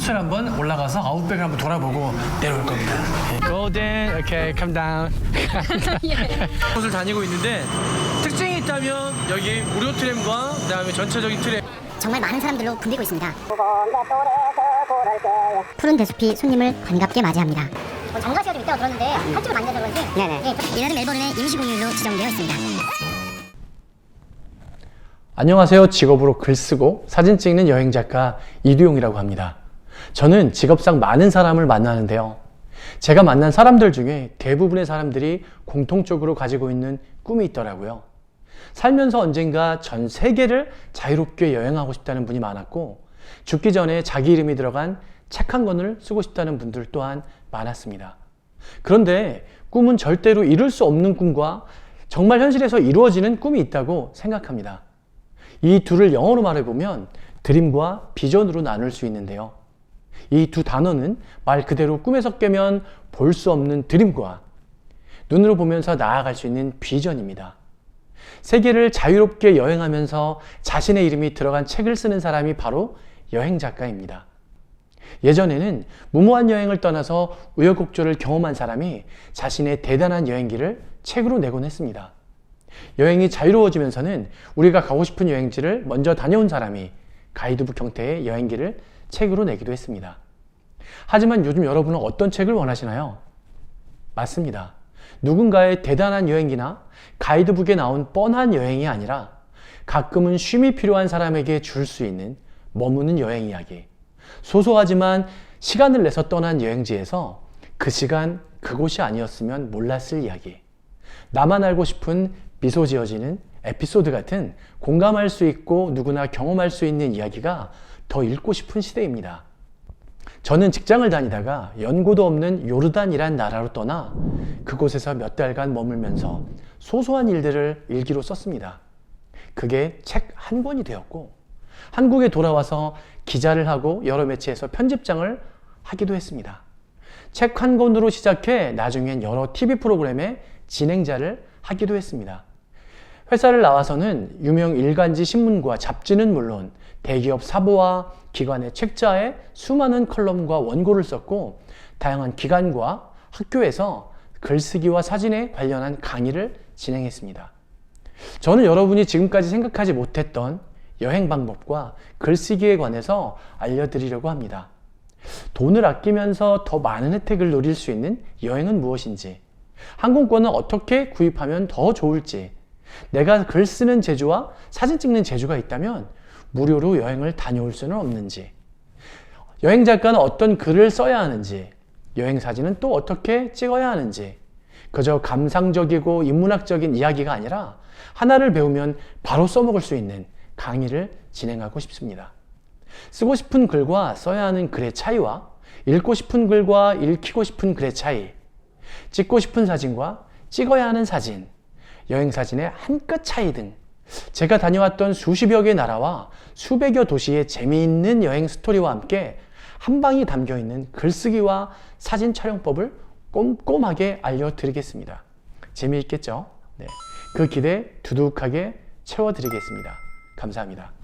코스를 한번 올라가서 아웃백을 한번 돌아보고 내려올 겁니다. 골든, 오케이, come down. 곳을 다니고 있는데 특징이 있다면 여기 무료 트램과 그다음에 전체적인 트램 정말 많은 사람들로 붐비고 있습니다. 푸른 대숲이 손님을 반갑게 맞이합니다. 장가시가 좀 있다고 들었는데 한쪽을 만져서 그런지 네네. 이날은 멜버른의 임시 공휴일로 지정되어 있습니다. 안녕하세요. 직업으로 글 쓰고 사진 찍는 여행 작가 이두용이라고 합니다. 저는 직업상 많은 사람을 만나는데요. 제가 만난 사람들 중에 대부분의 사람들이 공통적으로 가지고 있는 꿈이 있더라고요. 살면서 언젠가 전 세계를 자유롭게 여행하고 싶다는 분이 많았고, 죽기 전에 자기 이름이 들어간 책 한 권을 쓰고 싶다는 분들 또한 많았습니다. 그런데 꿈은 절대로 이룰 수 없는 꿈과 정말 현실에서 이루어지는 꿈이 있다고 생각합니다. 이 둘을 영어로 말해보면 드림과 비전으로 나눌 수 있는데요. 이 두 단어는 말 그대로 꿈에서 깨면 볼 수 없는 드림과 눈으로 보면서 나아갈 수 있는 비전입니다. 세계를 자유롭게 여행하면서 자신의 이름이 들어간 책을 쓰는 사람이 바로 여행 작가입니다. 예전에는 무모한 여행을 떠나서 우여곡절을 경험한 사람이 자신의 대단한 여행기를 책으로 내곤 했습니다. 여행이 자유로워지면서는 우리가 가고 싶은 여행지를 먼저 다녀온 사람이 가이드북 형태의 여행기를 책으로 내기도 했습니다. 하지만 요즘 여러분은 어떤 책을 원하시나요? 맞습니다. 누군가의 대단한 여행기나 가이드북에 나온 뻔한 여행이 아니라 가끔은 쉼이 필요한 사람에게 줄 수 있는 머무는 여행 이야기. 소소하지만 시간을 내서 떠난 여행지에서 그 시간 그곳이 아니었으면 몰랐을 이야기. 나만 알고 싶은 미소 지어지는 에피소드 같은 공감할 수 있고 누구나 경험할 수 있는 이야기가 더 읽고 싶은 시대입니다. 저는 직장을 다니다가 연고도 없는 요르단이란 나라로 떠나 그곳에서 몇 달간 머물면서 소소한 일들을 일기로 썼습니다. 그게 책 한 권이 되었고 한국에 돌아와서 기자를 하고 여러 매체에서 편집장을 하기도 했습니다. 책 한 권으로 시작해 나중엔 여러 TV 프로그램의 진행자를 하기도 했습니다. 회사를 나와서는 유명 일간지 신문과 잡지는 물론 대기업 사보와 기관의 책자에 수많은 컬럼과 원고를 썼고 다양한 기관과 학교에서 글쓰기와 사진에 관련한 강의를 진행했습니다. 저는 여러분이 지금까지 생각하지 못했던 여행 방법과 글쓰기에 관해서 알려드리려고 합니다. 돈을 아끼면서 더 많은 혜택을 누릴 수 있는 여행은 무엇인지, 항공권은 어떻게 구입하면 더 좋을지, 내가 글 쓰는 재주와 사진 찍는 재주가 있다면 무료로 여행을 다녀올 수는 없는지, 여행 작가는 어떤 글을 써야 하는지, 여행 사진은 또 어떻게 찍어야 하는지, 그저 감상적이고 인문학적인 이야기가 아니라 하나를 배우면 바로 써먹을 수 있는 강의를 진행하고 싶습니다. 쓰고 싶은 글과 써야 하는 글의 차이와 읽고 싶은 글과 읽히고 싶은 글의 차이, 찍고 싶은 사진과 찍어야 하는 사진, 여행 사진의 한 끗 차이 등 제가 다녀왔던 수십여 개 나라와 수백여 도시의 재미있는 여행 스토리와 함께 한 방이 담겨 있는 글쓰기와 사진 촬영법을 꼼꼼하게 알려드리겠습니다. 재미있겠죠? 네. 그 기대 두둑하게 채워드리겠습니다. 감사합니다.